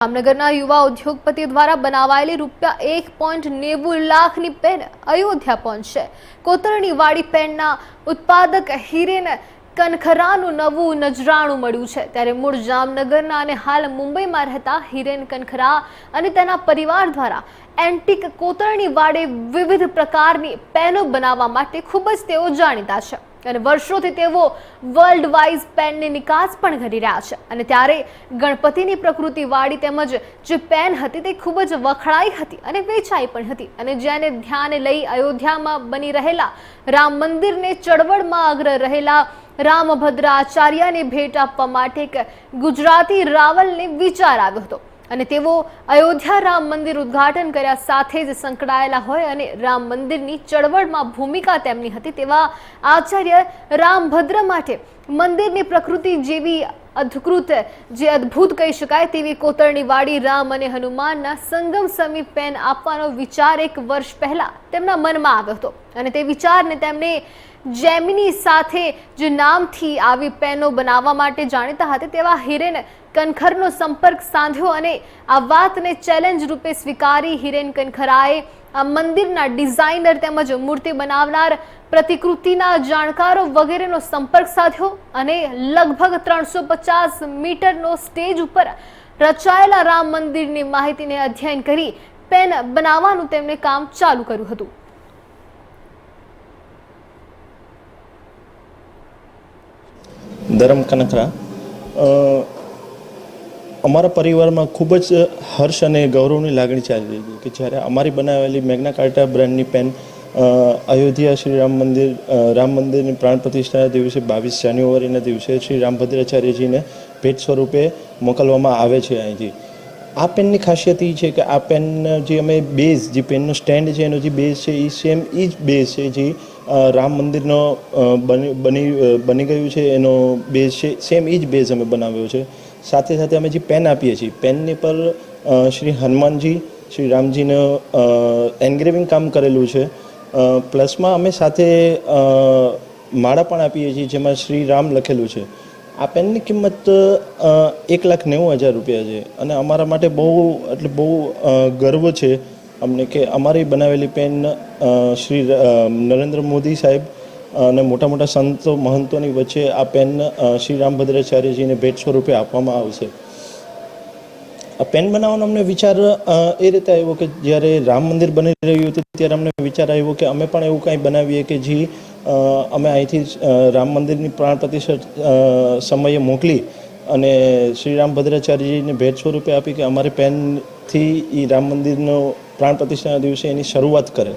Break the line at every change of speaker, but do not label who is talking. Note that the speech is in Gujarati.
જામનગરના યુવા ઉદ્યોગપતિ દ્વારા બનાવાયેલી રૂપિયા એક પોઈન્ટ નેવું લાખની પેન અયોધ્યા પહોંચશે. કોતરણી વાળી પેનના ઉત્પાદક હિરેન કનખરાનું નવું નજરાણું મળ્યું છે. ત્યારે મૂળ જામનગરના અને હાલ મુંબઈમાં રહેતા હિરેન કનખરા અને તેના પરિવાર દ્વારા એન્ટિક કોતરણી વાળે વિવિધ પ્રકારની પેનો બનાવવા માટે ખૂબ જ તેઓ જાણીતા છે. અને વર્ષોથી તેઓ વર્લ્ડ વાઇઝ પેનની નિકાસ પણ કરી રહ્યા છે. અને ત્યારે ગણપતિની પ્રકૃતિવાળી તેમજ જે પેન હતી તે ખૂબ જ વખણાઈ હતી અને વેચાઈ પણ હતી. અને જેને ધ્યાને લઈ અયોધ્યામાં બની રહેલા રામ મંદિરને ચળવળમાં અગ્ર રહેલા રામભદ્રાચાર્યને ભેટ આપવા માટે એક ગુજરાતી રાવલને વિચાર આવ્યો હતો. અને તેઓ અયોધ્યા રામ મંદિર ઉદ્ઘાટન કર્યા સાથે જ સંકળાયેલા હોય અને રામ મંદિરની ચળવળમાં ભૂમિકા તેમની હતી તેવા આચાર્ય રામભદ્ર માટે મંદિરની પ્રકૃતિ જેવી અદ્ભુત જે અદ્ભુત કહી શકાય તેવી કોતરણી વાડી રામ અને હનુમાનના સંગમ સમી પેન આપવાનો વિચાર એક વર્ષ પહેલા તેમના મનમાં આવ્યો હતો. અને તે વિચારને તેમણે જેમિની સાથે જે નામથી આવી પેનો બનાવવા માટે જાણીતા હતા. તેવા હિરેન કનખરનો સંપર્ક સાધ્યો અને આ વાતને ચેલેન્જ રૂપે સ્વીકારી હિરેન કનખરાએ આ મંદિરના ડિઝાઇનર તેમજ મૂર્તિ બનાવનાર પ્રતિકૃતિના જાણકારો વગેરેનો સંપર્ક સાધ્યો અને લગભગ ત્રણસો પચાસ મીટરનો સ્ટેજ ઉપર રચાયેલા રામ મંદિરની માહિતીને અધ્યયન કરી પેન બનાવવાનું તેમણે કામ ચાલુ કર્યું હતું.
ધરમ કનખરા. અ, અમારા પરિવારમાં ખૂબ જ હર્ષ અને ગૌરવની લાગણી ચાલી રહી છે કે જ્યારે અમારી બનાવેલી મેગ્ના કાર્ટા બ્રાન્ડની પેન અયોધ્યા શ્રી રામ મંદિર રામ મંદિરની પ્રાણ પ્રતિષ્ઠાના દિવસે બાવીસ જાન્યુઆરીના દિવસે શ્રી રામભદ્રાચાર્યજીને ભેટ સ્વરૂપે મોકલવામાં આવે છે અહીંથી. આ પેનની ખાસિયત એ છે કે આ પેન જે અમે બેઝ, જે પેનનો સ્ટેન્ડ છે, એનો જે બેઝ છે એ સેમ એ જ બેઝ છે, જે રામ મંદિરનો બની બની બની ગયું છે, એનો બેઝ છે, સેમ એ જ બેઝ અમે બનાવ્યો છે. સાથે સાથે અમે જે પેન આપીએ છીએ પેનની પર શ્રી હનુમાનજી, શ્રી રામજીનું એન્ગ્રેવિંગ કામ કરેલું છે. પ્લસમાં અમે સાથે માળા પણ આપીએ છીએ, જેમાં શ્રી રામ લખેલું છે. આ પેનની કિંમત એક લાખ નેવું હજાર રૂપિયા છે. અને અમારા માટે બહુ, એટલે બહુ ગર્વ છે અમને કે અમારી બનાવેલી પેન શ્રી નરેન્દ્ર મોદી સાહેબ અને મોટા મોટા સંતો મહંતોની વચ્ચે આ પેન શ્રી રામભદ્રાચાર્યજીને ભેટ સ્વરૂપે આપવામાં આવશે આ પેન બનાવવાનો અમને વિચાર એ રીતે આવ્યો કે જ્યારે રામ મંદિર બની રહ્યું હતું ત્યારે અમને વિચાર આવ્યો કે અમે પણ એવું કાંઈ બનાવીએ કે જે અમે અહીંથી રામ મંદિરની પ્રાણ પ્રતિષ્ઠા સમયે મોકલી અને શ્રી રામભદ્રાચાર્યજીને ભેટ સ્વરૂપે આપી કે અમારી પેનથી એ રામ મંદિરનો પ્રાણ પ્રતિષ્ઠાના દિવસે એની શરૂઆત કરે.